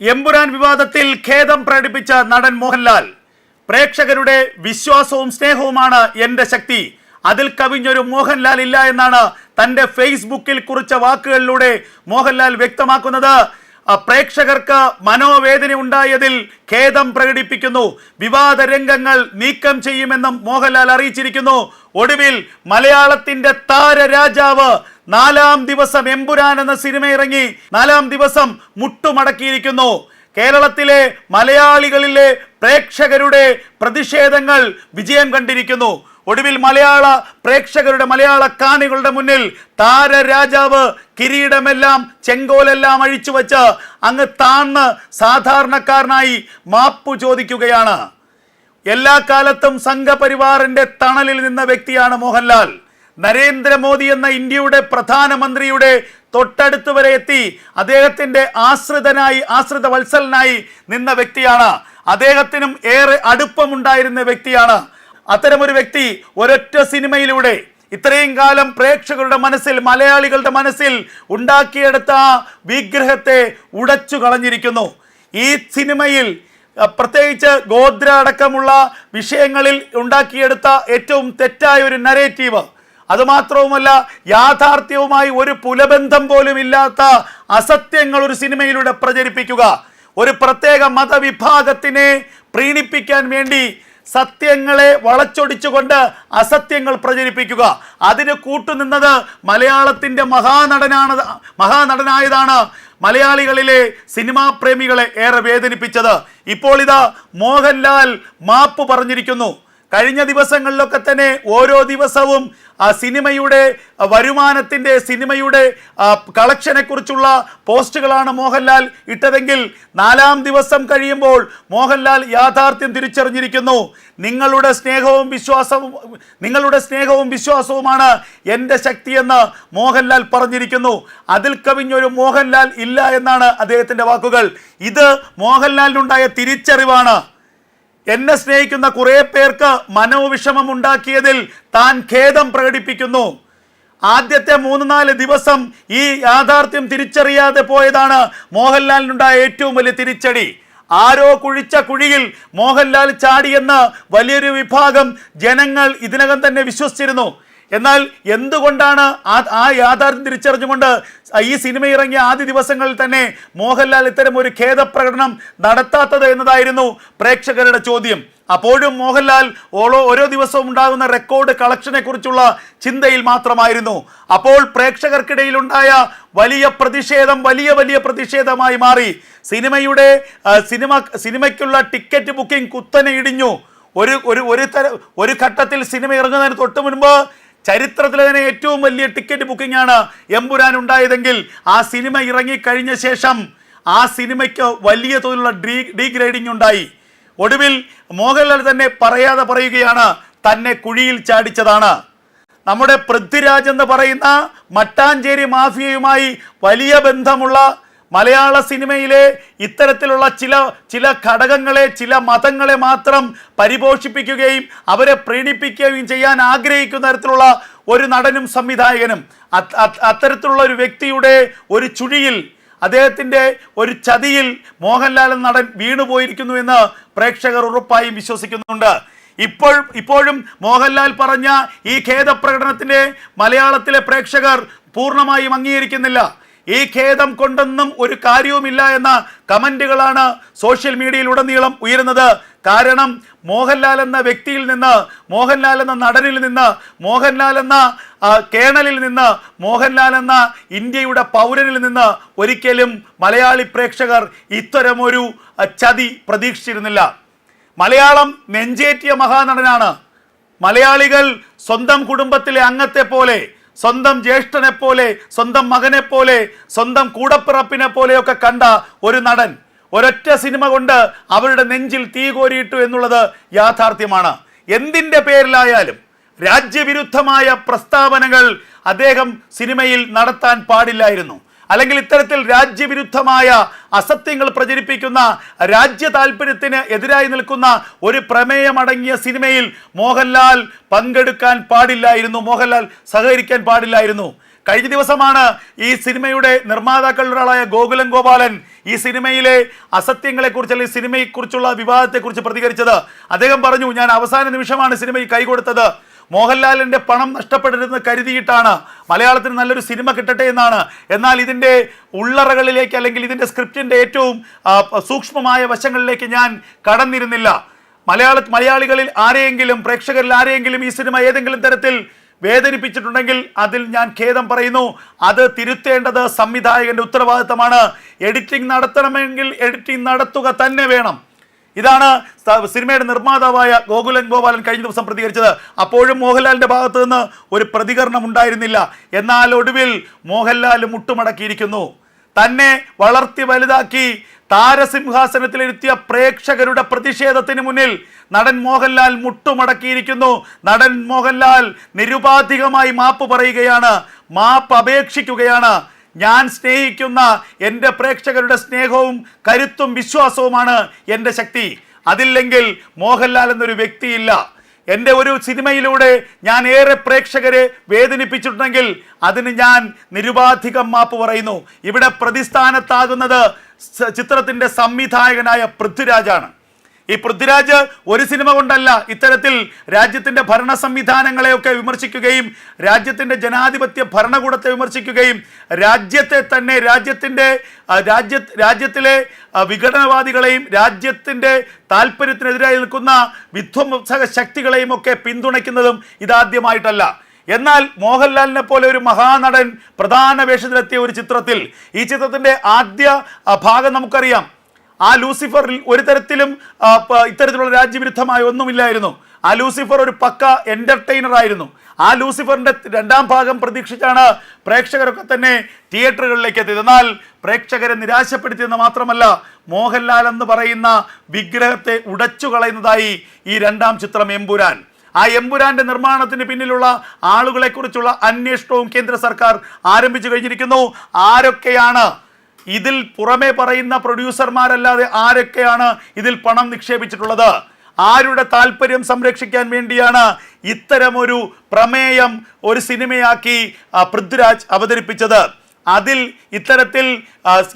എമ്പുരാൻ വിവാദത്തിൽ ഖേദം പ്രകടിപ്പിച്ച നടൻ മോഹൻലാൽ. പ്രേക്ഷകരുടെ വിശ്വാസവും സ്നേഹവുമാണ് എന്റെ ശക്തി. അതിൽ കവിഞ്ഞൊരു മോഹൻലാൽ ഇല്ല എന്നാണ് തന്റെ ഫേസ്ബുക്കിൽ കുറിച്ച വാക്കുകളിലൂടെ മോഹൻലാൽ വ്യക്തമാക്കുന്നത്. പ്രേക്ഷകർക്ക് മനോവേദന ഉണ്ടായതിൽ ഖേദം പ്രകടിപ്പിക്കുന്നു. വിവാദ രംഗങ്ങൾ നീക്കം ചെയ്യുമെന്നും മോഹൻലാൽ അറിയിച്ചിരിക്കുന്നു. ഒടുവിൽ മലയാളത്തിന്റെ താരരാജാവ് നാലാം ദിവസം എമ്പുരാൻ എന്ന സിനിമ ഇറങ്ങി നാലാം ദിവസം മുട്ടുമടക്കിയിരിക്കുന്നു. കേരളത്തിലെ മലയാളികളിലെ പ്രേക്ഷകരുടെ പ്രതിഷേധങ്ങൾ വിജയം കണ്ടിരിക്കുന്നു. ഒടുവിൽ മലയാള പ്രേക്ഷകരുടെ മലയാള കാണികളുടെ മുന്നിൽ താരരാജാവ് കിരീടമെല്ലാം ചെങ്കോലെല്ലാം അഴിച്ചു വച്ച് അങ്ങ് താന്ന് സാധാരണക്കാരനായി മാപ്പു ചോദിക്കുകയാണ്. എല്ലാ കാലത്തും സംഘപരിവാറിന്റെ തണലിൽ നിന്ന വ്യക്തിയാണ് മോഹൻലാൽ. നരേന്ദ്രമോദി എന്ന ഇന്ത്യയുടെ പ്രധാനമന്ത്രിയുടെ തൊട്ടടുത്ത് വരെ എത്തി. അദ്ദേഹത്തിന്റെ ആശ്രിതനായി ആശ്രിത വത്സലനായി നിന്ന വ്യക്തിയാണ്. അദ്ദേഹത്തിനും ഏറെ അടുപ്പമുണ്ടായിരുന്ന വ്യക്തിയാണ്. അത്തരമൊരു വ്യക്തി ഒരൊറ്റ സിനിമയിലൂടെ ഇത്രയും കാലം പ്രേക്ഷകരുടെ മനസ്സിൽ മലയാളികളുടെ മനസ്സിൽ ഉണ്ടാക്കിയെടുത്ത വിഗ്രഹത്തെ ഉടച്ചു കളഞ്ഞിരിക്കുന്നു. ഈ സിനിമയിൽ പ്രത്യേകിച്ച് ഗോത്ര അടക്കമുള്ള വിഷയങ്ങളിൽ ഉണ്ടാക്കിയെടുത്ത ഏറ്റവും തെറ്റായ ഒരു നരേറ്റീവ് അതുമാത്രവുമല്ല യാഥാർത്ഥ്യവുമായി ഒരു പുലബന്ധം പോലും ഇല്ലാത്ത അസത്യങ്ങൾ ഒരു സിനിമയിലൂടെ പ്രചരിപ്പിക്കുക. ഒരു പ്രത്യേക മതവിഭാഗത്തിനെ പ്രീണിപ്പിക്കാൻ വേണ്ടി സത്യങ്ങളെ വളച്ചൊടിച്ചുകൊണ്ട് അസത്യങ്ങൾ പ്രചരിപ്പിക്കുക. അതിന് കൂട്ടുനിന്നത് മലയാളത്തിന്റെ മഹാനടനാണ് മഹാനടനായതാണ് മലയാളികളിലെ സിനിമാ പ്രേമികളെ ഏറെ വേദനിപ്പിച്ചത്. ഇപ്പോൾ ഇതാ മോഹൻലാൽ മാപ്പ് പറഞ്ഞിരിക്കുന്നു. കഴിഞ്ഞ ദിവസങ്ങളിലൊക്കെ തന്നെ ഓരോ ദിവസവും ആ സിനിമയുടെ വരുമാനത്തിന്റെ സിനിമയുടെ കളക്ഷനെക്കുറിച്ചുള്ള കളക്ഷനെ കുറിച്ചുള്ള പോസ്റ്റുകളാണ് മോഹൻലാൽ ഇട്ടതെങ്കിൽ നാലാം ദിവസം കഴിയുമ്പോൾ മോഹൻലാൽ യാഥാർത്ഥ്യം തിരിച്ചറിഞ്ഞിരിക്കുന്നു. നിങ്ങളുടെ സ്നേഹവും വിശ്വാസവും നിങ്ങളുടെ സ്നേഹവും വിശ്വാസവുമാണ് എന്റെ ശക്തിയെന്ന് മോഹൻലാൽ പറഞ്ഞിരിക്കുന്നു. അതിൽ കവിഞ്ഞൊരു മോഹൻലാൽ ഇല്ല എന്നാണ് അദ്ദേഹത്തിന്റെ വാക്കുകൾ. ഇത് മോഹൻലാലിനുണ്ടായ തിരിച്ചറിവാണ്. എന്നെ സ്നേഹിക്കുന്ന കുറെ പേർക്ക് മനോവിഷമം ഉണ്ടാക്കിയതിൽ താൻ ഖേദം പ്രകടിപ്പിക്കുന്നു. ആദ്യത്തെ മൂന്ന് നാല് ദിവസം ഈ യാഥാർത്ഥ്യം തിരിച്ചറിയാതെ പോയതാണ് മോഹൻലാലിനുണ്ടായ ഏറ്റവും വലിയ തിരിച്ചടി. ആരോ കുഴിച്ച കുഴിയിൽ മോഹൻലാൽ ചാടിയെന്ന് വലിയൊരു വിഭാഗം ജനങ്ങൾ ഇതിനകം തന്നെ വിശ്വസിച്ചിരുന്നു. എന്നാൽ എന്തുകൊണ്ടാണ് ആ ആ യാഥാർത്ഥ്യം തിരിച്ചറിഞ്ഞുകൊണ്ട് ഈ സിനിമ ഇറങ്ങിയ ആദ്യ ദിവസങ്ങളിൽ തന്നെ മോഹൻലാൽ ഇത്തരം ഒരു ഖേദപ്രകടനം നടത്താത്തത് എന്നതായിരുന്നു പ്രേക്ഷകരുടെ ചോദ്യം. അപ്പോഴും മോഹൻലാൽ ഓരോ ഓരോ ദിവസവും ഉണ്ടാകുന്ന റെക്കോർഡ് കളക്ഷനെ കുറിച്ചുള്ള ചിന്തയിൽ മാത്രമായിരുന്നു. അപ്പോൾ പ്രേക്ഷകർക്കിടയിലുണ്ടായ വലിയ പ്രതിഷേധം വലിയ വലിയ പ്രതിഷേധമായി മാറി. സിനിമയുടെ സിനിമ സിനിമയ്ക്കുള്ള ടിക്കറ്റ് ബുക്കിംഗ് കുത്തനെ ഇടിഞ്ഞു. ഒരു ഒരു ഒരു തര ഒരു ഘട്ടത്തിൽ സിനിമ ഇറങ്ങുന്നതിന് തൊട്ട് മുൻപ് ചരിത്രത്തിലെ തന്നെ ഏറ്റവും വലിയ ടിക്കറ്റ് ബുക്കിംഗ് ആണ് എമ്പുരാൻ ഉണ്ടായതെങ്കിൽ ആ സിനിമ ഇറങ്ങിക്കഴിഞ്ഞ ശേഷം ആ സിനിമയ്ക്ക് വലിയ തോതിലുള്ള ഡീ ഡീഗ്രേഡിംഗ് ഉണ്ടായി. ഒടുവിൽ മോഹൻലാൽ തന്നെ പറയാതെ പറയുകയാണ് തന്നെ കുഴിയിൽ ചാടിച്ചതാണ്. നമ്മുടെ പൃഥ്വിരാജ് എന്ന് പറയുന്ന മട്ടാഞ്ചേരി മാഫിയയുമായി വലിയ ബന്ധമുള്ള മലയാള സിനിമയിലെ ഇത്തരത്തിലുള്ള ചില ചില ഘടകങ്ങളെ ചില മതങ്ങളെ മാത്രം പരിപോഷിപ്പിക്കുകയും അവരെ പ്രീണിപ്പിക്കുകയും ചെയ്യാൻ ആഗ്രഹിക്കുന്ന തരത്തിലുള്ള ഒരു നടനും സംവിധായകനും അത്- അത്- അത്തരത്തിലുള്ള ഒരു വ്യക്തിയുടെ ഒരു ചുഴിയിൽ അദ്ദേഹത്തിന്റെ ഒരു ചതിയിൽ മോഹൻലാൽ നടൻ വീണുപോയിരിക്കുന്നു എന്ന് പ്രേക്ഷകർ ഉറപ്പായും വിശ്വസിക്കുന്നുണ്ട്. ഇപ്പോൾ ഇപ്പോഴും മോഹൻലാൽ പറഞ്ഞ ഈ ഖേദപ്രകടനത്തിന്റെ മലയാളത്തിലെ പ്രേക്ഷകർ പൂർണമായും അംഗീകരിക്കുന്നില്ല. ഈ ഖേദം കൊണ്ടൊന്നും ഒരു കാര്യവുമില്ല എന്ന കമന്റുകളാണ് സോഷ്യൽ മീഡിയയിൽ ഉടനീളം ഉയരുന്നത്. കാരണം മോഹൻലാൽ എന്ന വ്യക്തിയിൽ നിന്ന് മോഹൻലാൽ എന്ന നടനിൽ നിന്ന് മോഹൻലാൽ എന്ന കേണലിൽ നിന്ന് മോഹൻലാൽ എന്ന ഇന്ത്യയുടെ പൗരനിൽ നിന്ന് ഒരിക്കലും മലയാളി പ്രേക്ഷകർ ഇത്തരമൊരു ചതി പ്രതീക്ഷിച്ചിരുന്നില്ല. മലയാളം നെഞ്ചേറ്റിയ മഹാനടനാണ്. മലയാളികൾ സ്വന്തം കുടുംബത്തിലെ അംഗത്തെ പോലെ സ്വന്തം ജ്യേഷ്ഠനെ പോലെ സ്വന്തം മകനെ പോലെ സ്വന്തം കൂടപ്പിറപ്പിനെ പോലെയൊക്കെ കണ്ട ഒരു നടൻ ഒരൊറ്റ സിനിമ കൊണ്ട് അവരുടെ നെഞ്ചിൽ തീ കോരിയിട്ടു എന്നുള്ളത് യാഥാർത്ഥ്യമാണ്. എന്തിന്റെ പേരിലായാലും രാജ്യവിരുദ്ധമായ പ്രസ്താവനകൾ അദ്ദേഹം സിനിമയിൽ നടത്താൻ പാടില്ലായിരുന്നു. അല്ലെങ്കിൽ ഇത്തരത്തിൽ രാജ്യവിരുദ്ധമായ അസത്യങ്ങൾ പ്രചരിപ്പിക്കുന്ന രാജ്യ താല്പര്യത്തിന് എതിരായി നിൽക്കുന്ന ഒരു പ്രമേയമടങ്ങിയ സിനിമയിൽ മോഹൻലാൽ പങ്കെടുക്കാൻ പാടില്ലായിരുന്നു. മോഹൻലാൽ സഹകരിക്കാൻ പാടില്ലായിരുന്നു. കഴിഞ്ഞ ദിവസമാണ് ഈ സിനിമയുടെ നിർമ്മാതാക്കളിൽ ഒരാളായ ഗോകുലൻ ഗോപാലൻ ഈ സിനിമയിലെ അസത്യങ്ങളെക്കുറിച്ച് അല്ലെങ്കിൽ സിനിമയെക്കുറിച്ചുള്ള വിവാദത്തെക്കുറിച്ച് പ്രതികരിച്ചത്. അദ്ദേഹം പറഞ്ഞു ഞാൻ അവസാന നിമിഷമാണ് സിനിമയിൽ കൈകൊടുത്തത്. മോഹൻലാലിന്റെ പണം നഷ്ടപ്പെടരുതെന്ന് കരുതിയിട്ടാണ് മലയാളത്തിന് നല്ലൊരു സിനിമ കിട്ടട്ടെ എന്നാണ്. എന്നാൽ ഇതിന്റെ ഉള്ളറകളിലേക്ക് അല്ലെങ്കിൽ ഇതിന്റെ സ്ക്രിപ്റ്റിന്റെ ഏറ്റവും സൂക്ഷ്മമായ വശങ്ങളിലേക്ക് ഞാൻ കടന്നിരുന്നില്ല. മലയാള മലയാളികളിൽ ആരെയെങ്കിലും പ്രേക്ഷകരിൽ ആരെയെങ്കിലും ഈ സിനിമ ഏതെങ്കിലും തരത്തിൽ വേദനിപ്പിച്ചിട്ടുണ്ടെങ്കിൽ അതിൽ ഞാൻ ഖേദം പറയുന്നു. അത് തിരുത്തേണ്ടത് സംവിധായകന്റെ ഉത്തരവാദിത്തമാണ്. എഡിറ്റിംഗ് നടത്തണമെങ്കിൽ എഡിറ്റിംഗ് നടത്തുക തന്നെ വേണം. ഇതാണ് സിനിമയുടെ നിർമ്മാതാവായ ഗോകുലൻ ഗോപാലൻ കഴിഞ്ഞ ദിവസം പ്രതികരിച്ചത്. അപ്പോഴും മോഹൻലാലിന്റെ ഭാഗത്ത് നിന്ന് ഒരു പ്രതികരണം ഉണ്ടായിരുന്നില്ല. എന്നാൽ ഒടുവിൽ മോഹൻലാൽ മുട്ടുമടക്കിയിരിക്കുന്നു. തന്നെ വളർത്തി വലുതാക്കി താരസിംഹാസനത്തിലിരുത്തിയ പ്രേക്ഷകരുടെ പ്രതിഷേധത്തിന് മുന്നിൽ നടൻ മോഹൻലാൽ മുട്ടുമടക്കിയിരിക്കുന്നു. നടൻ മോഹൻലാൽ നിരുപാധികമായി മാപ്പ് പറയുകയാണ്. മാപ്പ് അപേക്ഷിക്കുകയാണ്. ഞാൻ സ്നേഹിക്കുന്ന എന്റെ പ്രേക്ഷകരുടെ സ്നേഹവും കരുത്തും വിശ്വാസവുമാണ് എന്റെ ശക്തി. അതില്ലെങ്കിൽ മോഹൻലാൽ എന്നൊരു വ്യക്തിയില്ല. എന്റെ ഒരു സിനിമയിലൂടെ ഞാൻ ഏറെ പ്രേക്ഷകരെ വേദനിപ്പിച്ചിട്ടുണ്ടെങ്കിൽ അതിന് ഞാൻ നിരുപാധികം മാപ്പ് പറയുന്നു. ഇവിടെ പ്രതിസ്ഥാനത്താകുന്നത് ചിത്രത്തിന്റെ സംവിധായകനായ പൃഥ്വിരാജാണ്. ഈ പൃഥ്വിരാജ് ഒരു സിനിമ കൊണ്ടല്ല ഇത്തരത്തിൽ രാജ്യത്തിന്റെ ഭരണ സംവിധാനങ്ങളെയൊക്കെ വിമർശിക്കുകയും രാജ്യത്തിന്റെ ജനാധിപത്യ ഭരണകൂടത്തെ വിമർശിക്കുകയും രാജ്യത്തെ തന്നെ രാജ്യത്തിന്റെ രാജ്യ രാജ്യത്തിലെ വിഘടനവാദികളെയും രാജ്യത്തിന്റെ താല്പര്യത്തിനെതിരായി നിൽക്കുന്ന വിധ്വംസക ശക്തികളെയും ഒക്കെ പിന്തുണയ്ക്കുന്നതും ഇതാദ്യമായിട്ടല്ല. എന്നാൽ മോഹൻലാലിനെ പോലെ ഒരു മഹാനടൻ പ്രധാന വേഷത്തിലെത്തിയ ഒരു ചിത്രത്തിൽ ഈ ചിത്രത്തിന്റെ ആദ്യ ഭാഗം നമുക്കറിയാം. ആ ലൂസിഫറിൽ ഒരു തരത്തിലും ഇത്തരത്തിലുള്ള രാജ്യവിരുദ്ധമായ ഒന്നുമില്ലായിരുന്നു. ആ ലൂസിഫർ ഒരു പക്ക എന്റർടൈനർ ആയിരുന്നു. ആ ലൂസിഫറിന്റെ രണ്ടാം ഭാഗം പ്രതീക്ഷിച്ചാണ് പ്രേക്ഷകരൊക്കെ തന്നെ തിയേറ്ററുകളിലേക്ക് എത്തിയത്. എന്നാൽ പ്രേക്ഷകരെ നിരാശപ്പെടുത്തിയെന്ന് മാത്രമല്ല മോഹൻലാൽ എന്ന് പറയുന്ന വിഗ്രഹത്തെ ഉടച്ചു കളയുന്നതായി ഈ രണ്ടാം ചിത്രം എമ്പുരാൻ. ആ എമ്പുരാന്റെ നിർമ്മാണത്തിന് പിന്നിലുള്ള ആളുകളെക്കുറിച്ചുള്ള അന്വേഷണവും കേന്ദ്ര സർക്കാർ ആരംഭിച്ചു കഴിഞ്ഞിരിക്കുന്നു. ആരൊക്കെയാണ് ഇതിൽ പുറമെ പറയുന്ന പ്രൊഡ്യൂസർമാരല്ലാതെ ആരൊക്കെയാണ് ഇതിൽ പണം നിക്ഷേപിച്ചിട്ടുള്ളത്? ആരുടെ താല്പര്യം സംരക്ഷിക്കാൻ വേണ്ടിയാണ് ഇത്തരമൊരു പ്രമേയം ഒരു സിനിമയാക്കി പൃഥ്വിരാജ് അവതരിപ്പിച്ചത്? അതിൽ ഇത്തരത്തിൽ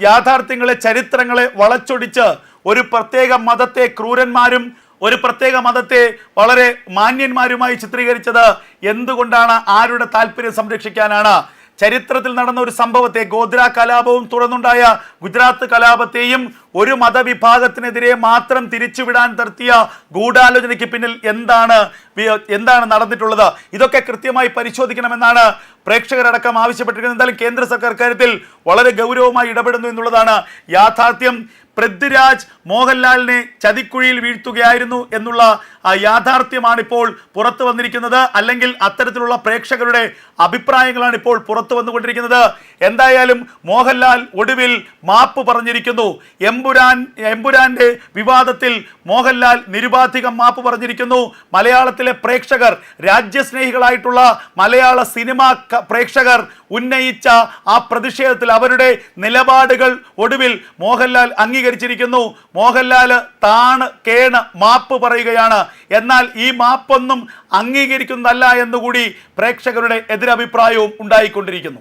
യാഥാർത്ഥ്യങ്ങളെ ചരിത്രങ്ങളെ വളച്ചൊടിച്ച് ഒരു പ്രത്യേക മതത്തെ ക്രൂരന്മാരും ഒരു പ്രത്യേക മതത്തെ വളരെ മാന്യന്മാരുമായി ചിത്രീകരിച്ചത് എന്തുകൊണ്ടാണ്? ആരുടെ താല്പര്യം സംരക്ഷിക്കാനാണ്? ചരിത്രത്തിൽ നടന്ന ഒരു സംഭവത്തെ ഗോദ്ര കലാപവും തുടർന്നുണ്ടായ ഗുജറാത്ത് കലാപത്തെയും ഒരു മതവിഭാഗത്തിനെതിരെ മാത്രം തിരിച്ചുവിടാൻ നടത്തിയ ഗൂഢാലോചനയ്ക്ക് പിന്നിൽ എന്താണ് എന്താണ് നടന്നിട്ടുള്ളത്? ഇതൊക്കെ കൃത്യമായി പരിശോധിക്കണമെന്നാണ് പ്രേക്ഷകരടക്കം ആവശ്യപ്പെട്ടിരിക്കുന്നത്. എന്തായാലും കേന്ദ്ര സർക്കാർ കാര്യത്തിൽ വളരെ ഗൗരവമായി ഇടപെടുന്നു എന്നുള്ളതാണ് യാഥാർത്ഥ്യം. പൃഥ്വിരാജ് മോഹൻലാലിനെ ചതിക്കുഴിയിൽ വീഴ്ത്തുകയായിരുന്നു എന്നുള്ള യാഥാർത്ഥ്യമാണ് ഇപ്പോൾ പുറത്തു വന്നിരിക്കുന്നത്. അല്ലെങ്കിൽ അത്തരത്തിലുള്ള പ്രേക്ഷകരുടെ അഭിപ്രായങ്ങളാണ് ഇപ്പോൾ പുറത്തു വന്നുകൊണ്ടിരിക്കുന്നത്. എന്തായാലും മോഹൻലാൽ ഒടുവിൽ മാപ്പ് പറഞ്ഞിരിക്കുന്നു. എമ്പുരാൻ എമ്പുരാന്റെ വിവാദത്തിൽ മോഹൻലാൽ നിരുപാധികം മാപ്പ് പറഞ്ഞിരിക്കുന്നു. മലയാളത്തിലെ പ്രേക്ഷകർ രാജ്യസ്നേഹികളായിട്ടുള്ള മലയാള സിനിമാ പ്രേക്ഷകർ ഉന്നയിച്ച ആ പ്രതിഷേധത്തിൽ അവരുടെ നിലപാടുകൾ ഒടുവിൽ മോഹൻലാൽ അംഗീകരിച്ചിരിക്കുന്നു മോഹൻലാൽ താണ് കേണ് മാപ്പ് പറയുകയാണ്. എന്നാൽ ഈ മാപ്പൊന്നും അംഗീകരിക്കുന്നതല്ല എന്നുകൂടി പ്രേക്ഷകരുടെ എതിരഭിപ്രായവും ഉണ്ടായിക്കൊണ്ടിരിക്കുന്നു.